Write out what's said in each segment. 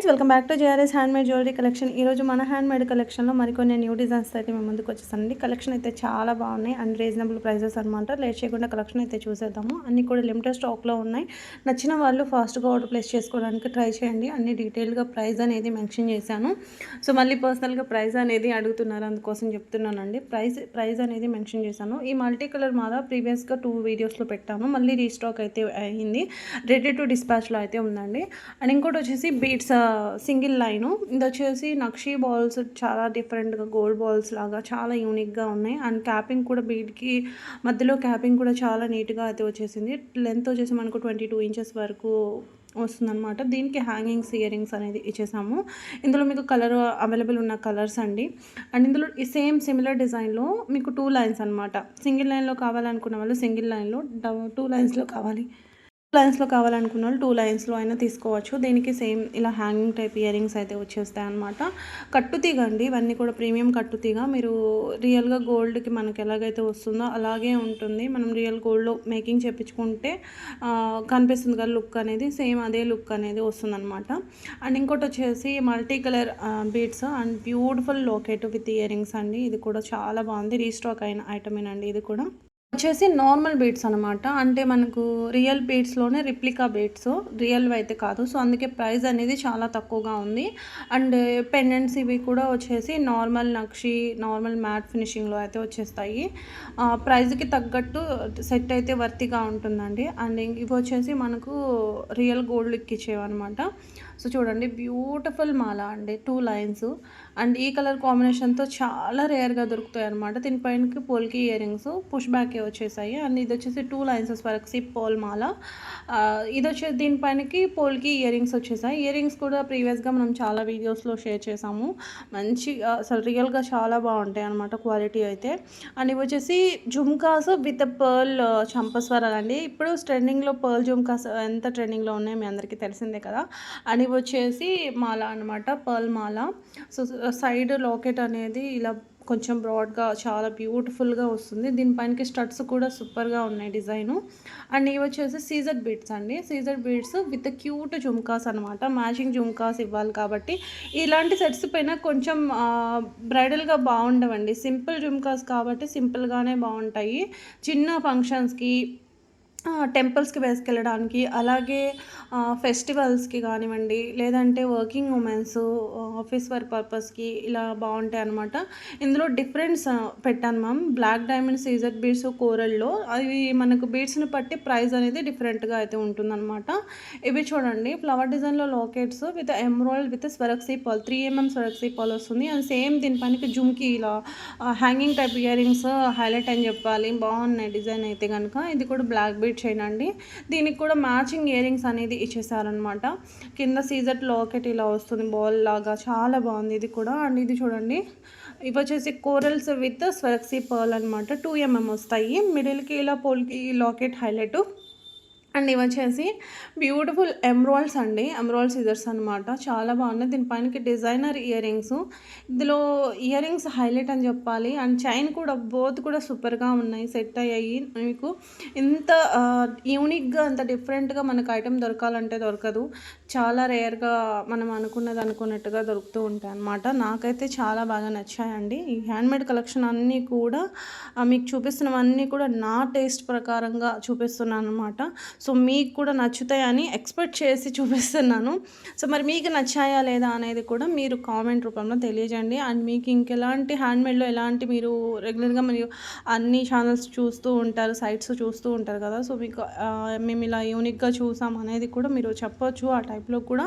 Friends welcome back to JRS handmade jewellery collection. ఈరోజు మన handmade కలెక్షన్లో మరికొన్ని న్యూ డిజైన్స్ అయితే మేము ముందుకు వచ్చేసానండి కలెక్షన్ అయితే చాలా బాగున్నాయి. అండ్ రీజనబుల్ ప్రైజెస్ అనమాట లేట్ చేయకుండా కలెక్షన్ అయితే చూసేద్దాము. అన్నీ కూడా లిమిటెడ్ స్టాక్లో ఉన్నాయి. నచ్చిన వాళ్ళు ఫాస్ట్గా ఆర్డర్ ప్లేస్ చేసుకోవడానికి ట్రై చేయండి. అన్ని డీటెయిల్గా ప్రైస్ అనేది మెన్షన్ చేశాను. సో మళ్ళీ పర్సనల్గా ప్రైస్ అనేది అడుగుతున్నారు. అందుకోసం చెప్తున్నానండి. ప్రైస్ ప్రైస్ అనేది మెన్షన్ చేశాను. ఈ మల్టీ కలర్ మాల ప్రీవియస్గా టూ వీడియోస్లో పెట్టాను మళ్ళీ రీస్టాక్ అయితే అయింది. రెడీ టు డిస్పాచ్లో అయితే ఉందండి. అండ్ ఇంకోటి వచ్చేసి బీట్స్ సింగిల్ లైను. ఇది వచ్చేసి నక్షీ బాల్స్ చాలా డిఫరెంట్గా గోల్డ్ బాల్స్ లాగా చాలా యూనిక్గా ఉన్నాయి. అండ్ క్యాపింగ్ కూడా బీట్కి మధ్యలో క్యాపింగ్ కూడా చాలా నీట్గా అయితే వచ్చేసింది. లెంత్ వచ్చేసి మనకు ట్వంటీ టూ ఇంచెస్ వరకు వస్తుందన్నమాట. దీనికి హ్యాంగింగ్స్ ఇయరింగ్స్ అనేది ఇచ్చేసాము. ఇందులో మీకు కలర్ అవైలబుల్ ఉన్న కలర్స్ అండి. అండ్ ఇందులో ఈ సేమ్ సిమిలర్ డిజైన్లో మీకు టూ లైన్స్ అనమాట సింగిల్ లైన్లో కావాలనుకున్న వాళ్ళు సింగిల్ లైన్లో టూ లైన్స్లో కావాలి. లైన్స్లో కావాలనుకున్న వాళ్ళు టూ లైన్స్లో అయినా తీసుకోవచ్చు. దీనికి సేమ్ ఇలా హ్యాంగింగ్ టైప్ ఇయరింగ్స్ అయితే వచ్చేస్తాయి అనమాట కట్టుతీగ అండి ఇవన్నీ కూడా ప్రీమియం కట్టుతీగ. మీరు రియల్గా గోల్డ్కి మనకి ఎలాగైతే వస్తుందో అలాగే ఉంటుంది. మనం రియల్ గోల్డ్లో మేకింగ్ చేపించుకుంటే కనిపిస్తుంది కదా లుక్ అనేది సేమ్ అదే లుక్ అనేది వస్తుందన్నమాట. అండ్ ఇంకోటి వచ్చేసి multi colour beads and beautiful locket with earrings అండి. ఇది కూడా చాలా బాగుంది. రీస్టాక్ అయిన ఐటమేనండి ఇది కూడా. వచ్చేసి నార్మల్ బీడ్స్ అనమాట అంటే మనకు రియల్ బీడ్స్లోనే రిప్లికా బీడ్స్ రియల్ అయితే కాదు. సో అందుకే ప్రైస్ అనేది చాలా తక్కువగా ఉంది. అండ్ పెండెంట్స్ ఇవి కూడా వచ్చేసి నార్మల్ నక్షి నార్మల్ మ్యాట్ ఫినిషింగ్లో అయితే వచ్చేస్తాయి. ప్రైస్కి తగ్గట్టు సెట్ అయితే వర్తిగా ఉంటుందండి. అండ్ ఇవి వచ్చేసి మనకు రియల్ గోల్డ్ ఇచ్చేవన్నమాట. సో చూడండి బ్యూటిఫుల్ మాల అండి. టూ లైన్స్ అండ్ ఈ కలర్ కాంబినేషన్తో చాలా రేర్గా దొరుకుతాయి అనమాట దీనిపైనకి పోల్కి ఇయర్ రింగ్స్ పుష్ బ్యాకే వచ్చేసాయి. అండ్ ఇది వచ్చేసి టూ లైన్సెస్ వరకు పోల్ మాల. ఇది వచ్చేసి దీనిపైనకి పోల్కి ఇయర్ రింగ్స్ వచ్చేసాయి. ఇయర్ రింగ్స్ కూడా ప్రీవియస్గా మనం చాలా వీడియోస్లో షేర్ చేసాము. మంచి అసలు రియల్గా చాలా బాగుంటాయి అనమాట క్వాలిటీ అయితే. అండ్ ఇవి వచ్చేసి జుమ్కాస్ విత్ పర్ల్ చంపస్వరాలు అండి. ఇప్పుడు ట్రెండింగ్లో పర్ల్ జుమ్కాస్ ఎంత ట్రెండింగ్లో ఉన్నాయో మీ అందరికీ తెలిసిందే కదా. అండ్ ఇవి వచ్చేసి మాల అనమాట పర్ల్ మాల. సో సైడ్ లాకెట్ అనేది ఇలా కొంచెం బ్రాడ్గా చాలా బ్యూటిఫుల్గా వస్తుంది. దీనిపైనకి స్టడ్స్ కూడా సూపర్గా ఉన్నాయి డిజైను. అండ్ ఇవి వచ్చేసి సీజర్ బీడ్స్ అండి. Caesar beads with cute jhumkas అనమాట మ్యాచింగ్ జుమ్కాస్ ఇవ్వాలి కాబట్టి. ఇలాంటి సెట్స్ పైన కొంచెం బ్రైడల్గా బాగుండవండి. సింపుల్ జుమ్కాస్ కాబట్టి సింపుల్గానే బాగుంటాయి. చిన్న ఫంక్షన్స్కి టెంపుల్స్కి వేసుకెళ్ళడానికి అలాగే ఫెస్టివల్స్కి కానివ్వండి లేదంటే వర్కింగ్ ఉమెన్స్ ఆఫీస్ వర్క్ పర్పస్కి ఇలా బాగుంటాయి అనమాట ఇందులో డిఫరెన్స్ పెట్టాను ma'am. Black diamond Caesar beads కోరల్లో అవి మనకు బీడ్స్ని బట్టి ప్రైస్ అనేది డిఫరెంట్గా అయితే ఉంటుందన్నమాట. ఇవి చూడండి ఫ్లవర్ డిజైన్లో lockets with emerald with Swarovski ball three mm Swarovski ball వస్తుంది. అండ్ సేమ్ దీనిపైనకి జుమ్కి ఇలా hanging type earrings highlight అని చెప్పాలి. బాగున్నాయి డిజైన్ అయితే కనుక ఇది కూడా బ్లాక్ బీడ్ కంప్లీట్ చేయనండి దీనికి కూడా మ్యాచింగ్ ఇయరింగ్స్ అనేది ఇచ్చేసారనమాట కింద సీజర్ లాకెట్ ఇలా వస్తుంది బాల్ లాగా చాలా బాగుంది ఇది కూడా. అండ్ ఇది చూడండి. ఇవి వచ్చేసి కోరల్స్ విత్ స్వరక్సీ పర్ల్ అనమాట టూ ఎంఎం వస్తాయి. మిడిల్కి ఇలా పోల్కి లాకెట్ హైలైట్. అండ్ ఇవి వచ్చేసి బ్యూటిఫుల్ ఎమ్రాల్స్ అండి. ఎమ్రాల్ సిజర్స్ అనమాట చాలా బాగున్నాయి. దీనిపైనకి డిజైనర్ ఇయర్ రింగ్స్. ఇందులో ఇయర్ రింగ్స్ హైలైట్ అని చెప్పాలి. అండ్ చైన్ కూడా బోత్ కూడా సూపర్గా ఉన్నాయి. సెట్ అయ్యాయి. మీకు ఇంత యూనిక్గా అంత డిఫరెంట్గా మనకు ఐటెం దొరకాలంటే దొరకదు. చాలా రేర్గా మనం అనుకున్నది అనుకున్నట్టుగా దొరుకుతూ ఉంటాయి అనమాట నాకైతే చాలా బాగా నచ్చాయండి. ఈ హ్యాండ్మేడ్ కలెక్షన్ అన్నీ కూడా మీకు చూపిస్తున్నవన్నీ కూడా నా టేస్ట్ ప్రకారంగా చూపిస్తున్నాను అనమాట సో మీకు కూడా నచ్చుతాయని ఎక్స్పెక్ట్ చేసి చూపిస్తున్నాను. సో మరి మీకు నచ్చాయా లేదా అనేది కూడా మీరు కామెంట్ రూపంలో తెలియజేయండి. అండ్ మీకు ఇంకెలాంటి హ్యాండ్మేడ్లో ఎలాంటి మీరు రెగ్యులర్గా మీరు అన్ని ఛానల్స్ చూస్తూ ఉంటారు సైట్స్ చూస్తూ ఉంటారు కదా సో మీకు మేము ఇలా యూనిక్గా చూసాం అనేది కూడా మీరు చెప్పొచ్చు. ఆ టైప్లో కూడా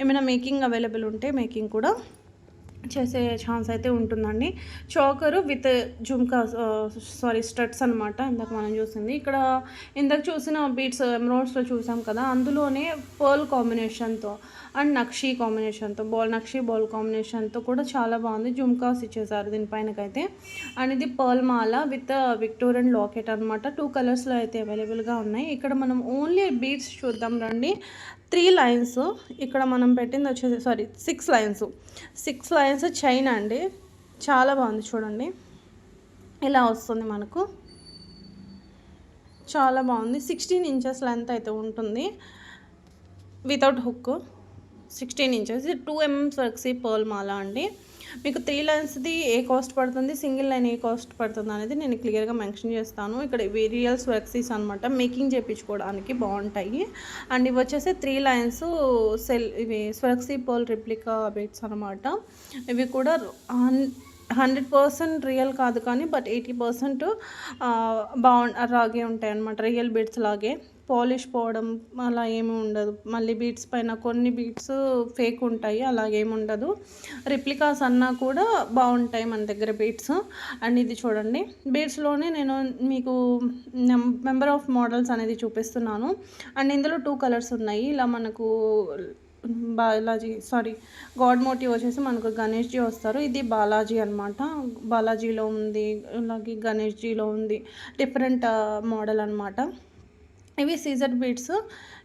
ఏమైనా మేకింగ్ అవైలబుల్ ఉంటే మేకింగ్ కూడా చేసే ఛాన్స్ అయితే ఉంటుందండి. Choker with jhumka sorry studs అనమాట ఇందాక మనం చూసింది. ఇక్కడ ఇందాక చూసిన బీట్స్ ఎమ్రోడ్స్లో uh, చూసాం కదా అందులోనే పర్ల్ కాంబినేషన్తో అండ్ నక్షి కాంబినేషన్తో బాల్ నక్షి బాల్ కాంబినేషన్తో కూడా చాలా బాగుంది. జుమ్కాస్ ఇచ్చేసారు దీనిపైనకైతే. అండ్ ఇది పర్ల్ మాల విత్ విక్టోరియన్ లాకెట్ అనమాట టూ కలర్స్లో అయితే అవైలబుల్గా ఉన్నాయి. ఇక్కడ మనం ఓన్లీ బీట్స్ చూద్దాం రండి. త్రీ లైన్స్ ఇక్కడ మనం పెట్టింది వచ్చేసి sorry six lines. Six lines chain అండి. చాలా బాగుంది చూడండి. ఇలా వస్తుంది మనకు. చాలా బాగుంది. సిక్స్టీన్ ఇంచెస్ లెంత్ అయితే ఉంటుంది. వితౌట్ హుక్ సిక్స్టీన్ ఇంచెస్ ఇది టూ ఎంఎంస్ వర్క్స్ పర్ల్ మాల అండి. మీకు త్రీ లైన్స్ది ఏ కాస్ట్ పడుతుంది? సింగిల్ లైన్ ఏ కాస్ట్ పడుతుంది అనేది నేను క్లియర్గా మెన్షన్ చేస్తాను. ఇక్కడ ఇవి వర్క్సీస్ అనమాట మేకింగ్ చేయించుకోవడానికి బాగుంటాయి. అండ్ ఇవి వచ్చేసి త్రీ లైన్స్ సెల్ ఇవి స్వరక్సీ పోల్ రిప్లికా బీట్స్ అనమాట ఇవి కూడా హండ్రెడ్ పర్సెంట్ రియల్ కాదు కానీ బట్ ఎయిటీ పర్సెంట్ బాగు అలాగే ఉంటాయి అన్నమాట రియల్ బీట్స్ లాగే. పాలిష్ పోవడం అలా ఏమి ఉండదు. మళ్ళీ బీట్స్ పైన కొన్ని బీట్స్ ఫేక్ ఉంటాయి అలాగేమి ఉండదు. రిప్లికాస్ అన్నా కూడా బాగుంటాయి మన దగ్గర బీట్స్. అండ్ ఇది చూడండి బీట్స్లోనే నేను మీకు మెంబర్ ఆఫ్ మోడల్స్ అనేది చూపిస్తున్నాను. అండ్ ఇందులో టూ కలర్స్ ఉన్నాయి. ఇలా మనకు బాలాజీ సారీ గాడ్ మోటివ్ వచ్చేసి మనకు గణేష్జీ వస్తారు. ఇది బాలాజీ అనమాట బాలాజీలో ఉంది అలాగే గణేష్జీలో ఉంది. డిఫరెంట్ మోడల్ అనమాట ఇవి సీజర్ బీడ్స్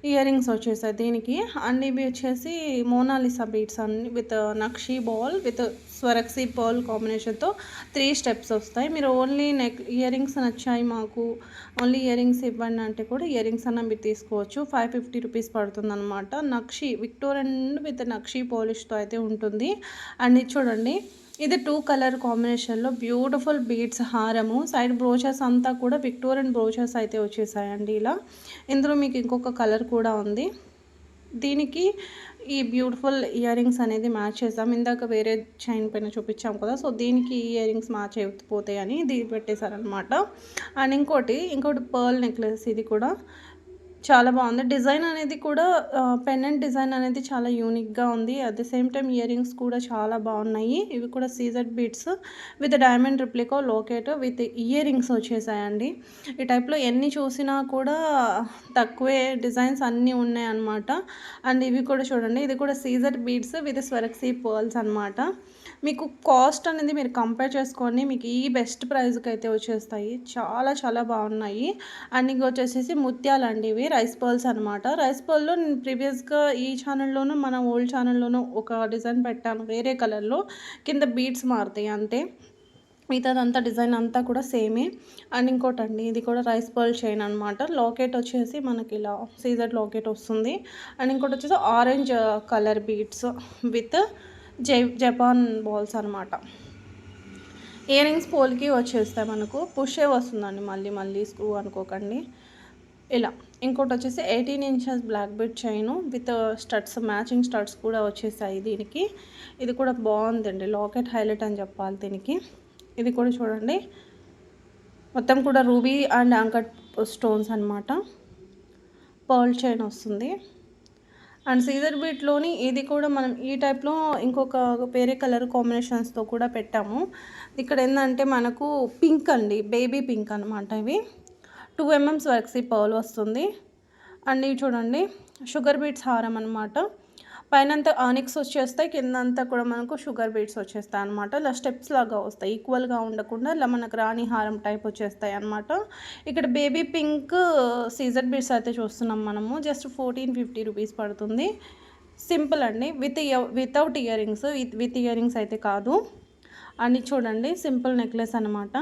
ఇయర్ రింగ్స్ వచ్చేసాయి దీనికి. అండ్ ఇవి వచ్చేసి మోనాలిసా బీడ్స్ అన్ని with nakshi ball with Swarovski ball కాంబినేషన్తో త్రీ స్టెప్స్ వస్తాయి. మీరు ఓన్లీ నెక్ ఇయర్ రింగ్స్ నచ్చాయి మాకు. ఓన్లీ ఇయర్ రింగ్స్ ఇవ్వండి అంటే కూడా ఇయర్ రింగ్స్ అన్న మీరు తీసుకోవచ్చు. ఫైవ్ ఫిఫ్టీ రూపీస్ పడుతుంది అనమాట నక్షి విక్టోరియన్ విత్ నక్షి పాలిష్తో అయితే ఉంటుంది. అండ్ ఇది చూడండి ఇది టూ కలర్ కాంబినేషన్లో బ్యూటిఫుల్ బీడ్స్ హారము సైడ్ బ్రోచెస్ అంతా కూడా విక్టోరియన్ బ్రోచర్స్ అయితే వచ్చేసాయండి ఇలా. ఇందులో మీకు ఇంకొక కలర్ కూడా ఉంది. దీనికి ఈ బ్యూటిఫుల్ ఇయర్ రింగ్స్ అనేది మ్యాచ్ చేసాం. ఇందాక వేరే చైన్ పైన చూపించాం కదా సో దీనికి ఇయర్ రింగ్స్ మ్యాచ్ అయిపోతాయి అని పెట్టేశారనమాట అండ్ ఇంకోటి ఇంకోటి పర్ల్ నెక్లెస్ ఇది కూడా చాలా బాగుంది. డిజైన్ అనేది కూడా పెండెంట్ డిజైన్ అనేది చాలా యూనిక్గా ఉంది. At the same time earrings కూడా చాలా బాగున్నాయి. ఇవి కూడా Caesar beads with diamond replica locket with earrings వచ్చేసాయండి. ఈ టైప్లో ఎన్ని చూసినా కూడా తక్కువే డిజైన్స్ అన్నీ ఉన్నాయి అనమాట అండ్ ఇవి కూడా చూడండి ఇది కూడా Caesar beads with Swarovski pearls అనమాట మీకు కాస్ట్ అనేది మీరు కంపేర్ చేసుకొని మీకు ఈ బెస్ట్ ప్రైస్కి అయితే వచ్చేస్తాయి. చాలా చాలా బాగున్నాయి. అండ్ ఇంకొచ్చేసేసి ముత్యాలండి ఇవి. రైస్ పర్ల్స్ అనమాట రైస్ పర్ల్లో నేను ప్రీవియస్గా ఈ ఛానల్లోనూ మన ఓల్డ్ ఛానల్లోనూ ఒక డిజైన్ పెట్టాను. వేరే కలర్లో కింద బీడ్స్ మారుతాయి అంతే. మిగతాదంతా డిజైన్ అంతా కూడా సేమే అండ్ ఇంకోటి అండి ఇది కూడా రైస్ పర్ల్ చైన్ అనమాట లాకెట్ వచ్చేసి మనకి ఇలా సీజర్ లాకెట్ వస్తుంది. అండ్ ఇంకోటి వచ్చేసి orange colour beads with Japan balls అనమాట ఇయర్ రింగ్స్ పోల్కి వచ్చేస్తాయి మనకు. పుషే వస్తుందండి మళ్ళీ మళ్ళీ స్క్రూ అనుకోకండి. ఇలా. ఇంకోటి వచ్చేసి eighteen inches black bead chain with studs matching studs కూడా వచ్చేసాయి దీనికి. ఇది కూడా బాగుందండి. లాకెట్ హైలైట్ అని చెప్పాలి దీనికి. ఇది కూడా చూడండి. మొత్తం కూడా రూబీ అండ్ అంకట్ స్టోన్స్ అనమాట పర్ల్ చైన్ వస్తుంది. అండ్ సీజర్ బీట్లోని ఇది కూడా మనం ఈ టైప్లో ఇంకొక వేరే కలర్ కాంబినేషన్స్తో కూడా పెట్టాము. ఇక్కడ ఏంటంటే మనకు పింక్ అండి. బేబీ పింక్ అనమాట ఇవి. టూ ఎంఎమ్స్ వరకు ఈ వస్తుంది. అండ్ ఇవి చూడండి షుగర్ బీట్స్ హారం అనమాట పైనంతా ఆనిక్స్ వచ్చేస్తాయి కింద అంతా కూడా మనకు షుగర్ బీట్స్ వచ్చేస్తాయి అనమాట ఇలా స్టెప్స్ లాగా వస్తాయి ఈక్వల్గా ఉండకుండా ఇలా మనకు రాణి హారం టైప్ వచ్చేస్తాయి అనమాట ఇక్కడ బేబీ పింక్ సీజర్ బీట్స్ అయితే చూస్తున్నాం మనము. జస్ట్ ఫోర్టీన్ ఫిఫ్టీ రూపీస్ పడుతుంది. సింపుల్ అండి with without earrings with with earrings అయితే కాదు. అని చూడండి సింపుల్ నెక్లెస్ అనమాట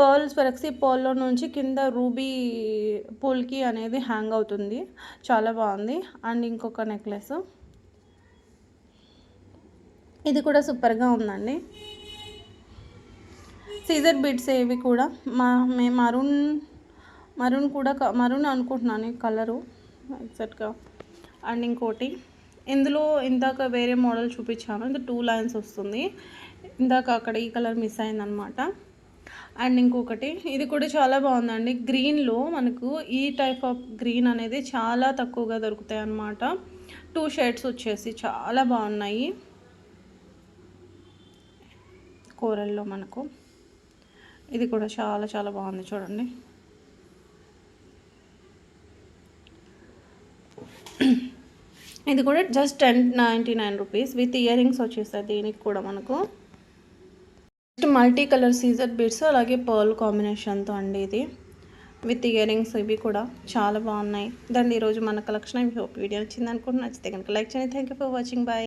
పర్ల్స్ వెరక్సీ పర్ల్లో నుంచి కింద రూబీ పూల్కి అనేది హ్యాంగ్ అవుతుంది. చాలా బాగుంది. అండ్ ఇంకొక నెక్లెస్. ఇది కూడా సూపర్గా ఉందండి. సీజర్ బిడ్స్ ఏవి కూడా? మా మే మరూన్ మరూన్ కూడా మరూన్ అనుకుంటున్నాను కలరు. ఎగ్జాక్ట్గా. అండ్ ఇంకోటి. ఇందులో ఇందాక వేరే మోడల్ చూపించాను. ఇది టూ లైన్స్ వస్తుంది. ఇందాక అక్కడ ఈ కలర్ మిస్ అయిందనమాట. అండ్ ఇంకొకటి ఇది కూడా చాలా బాగుందండి. గ్రీన్లో మనకు ఈ టైప్ ఆఫ్ గ్రీన్ అనేది చాలా తక్కువగా దొరుకుతాయి అన్నమాట. టూ షేడ్స్ వచ్చేసి చాలా బాగున్నాయి. కూరల్లో మనకు. ఇది కూడా చాలా చాలా బాగుంది చూడండి. ఇది కూడా just ten ninety nine rupees with earrings వచ్చేస్తాయి దీనికి కూడా మనకు. మల్టీ కలర్ సీజర్ బీడ్స్ అలాగే పర్ల్ కాంబినేషన్తో అండి ఇది. విత్ ఇయర్ రింగ్స్ ఇవి కూడా చాలా బాగున్నాయి. దాన్ని ఈరోజు మన కలెక్షన్. హోప్ వీడియో నచ్చింది అనుకుంటున్నా. నచ్చితే కనుక లైక్ చేయండి. Thank you for watching. Bye